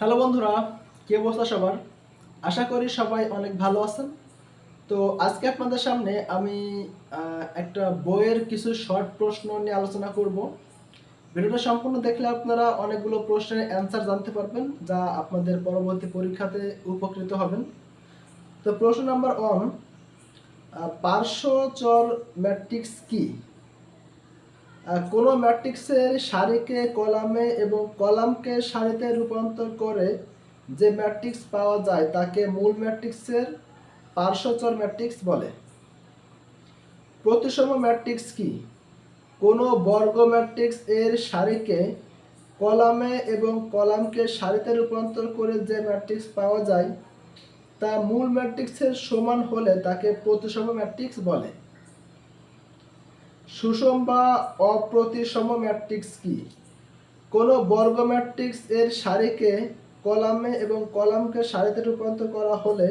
Hello বন্ধুরা, কি অবস্থা সবার? আশা করি সবাই অনেক ভালো আছেন। তো আজকে আপনাদের সামনে আমি একটা বইয়ের কিছু শর্ট প্রশ্ন নিয়ে আলোচনা করব। ভিডিওটা সম্পূর্ণ দেখলে আপনারা অনেকগুলো প্রশ্নের অ্যান্সার জানতে পারবেন, যা আপনাদের পরবর্তী পরীক্ষাতে উপকৃত হবেন। তো প্রশ্ন নাম্বার ওয়ান পার্শ্বচর ম্যাট্রিক্স কি? কোনো ম্যাট্রিক্সের সারিকে কলামে এবং কলামকে সারিতে রূপান্তর করে যে ম্যাট্রিক্স পাওয়া যায় তাকে মূল ম্যাট্রিক্সের পার্শ্বচর ম্যাট্রিক্স বলে। প্রতিসম ম্যাট্রিক্স কি? কোনো বর্গ ম্যাট্রিক্স এর সারিকে কলামে এবং কলামকে সারিতে রূপান্তর করে যে ম্যাট্রিক্স পাওয়া যায়, তা মূল ম্যাট্রিক্সের সমান হলে তাকে প্রতিসম ম্যাট্রিক্স বলে। সুষম বা অপ্রতিসম ম্যাট্রিক্স কি? কোনো বর্গ ম্যাট্রিক্স এর সারিকে কলামে এবং কলামকে সারিতে রূপান্তর করা হলে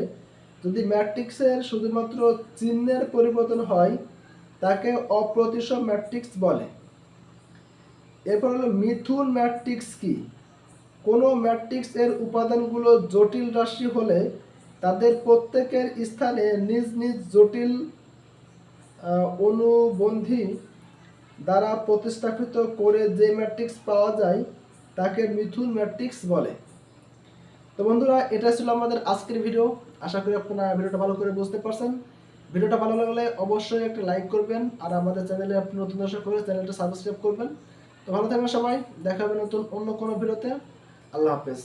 যদি ম্যাট্রিক্সের শুধুমাত্র চিহ্নের পরিবর্তন হয়, তাকে অপ্রতিসম ম্যাট্রিক্স বলে। এরপর হলো মিথুন ম্যাট্রিক্স কি? কোনো ম্যাট্রিক্স এর উপাদানগুলো জটিল রাশি হলে তাদের প্রত্যেকের স্থানে নিজ নিজ জটিল অনুবন্ধী দ্বারা প্রতিস্থাপিত করে যে ম্যাট্রিক্স পাওয়া যায়, তাকে মিথুন ম্যাট্রিক্স বলে। তো বন্ধুরা এটা ছিল আমাদের আজকের ভিডিও আশা করি আপনারা ভিডিওটা ভালো করে বুঝতে পারছেন। ভিডিওটা ভালো লাগলে অবশ্যই একটা লাইক করবেন আর আমাদের চ্যানেলে আপনি নতুন দর্শক করে চ্যানেলটা সাবস্ক্রাইব করবেন। তো ভালো থাকবেন সবাই। দেখা হবে নতুন অন্য কোনো ভিডিওতে আল্লাহ হাফেজ।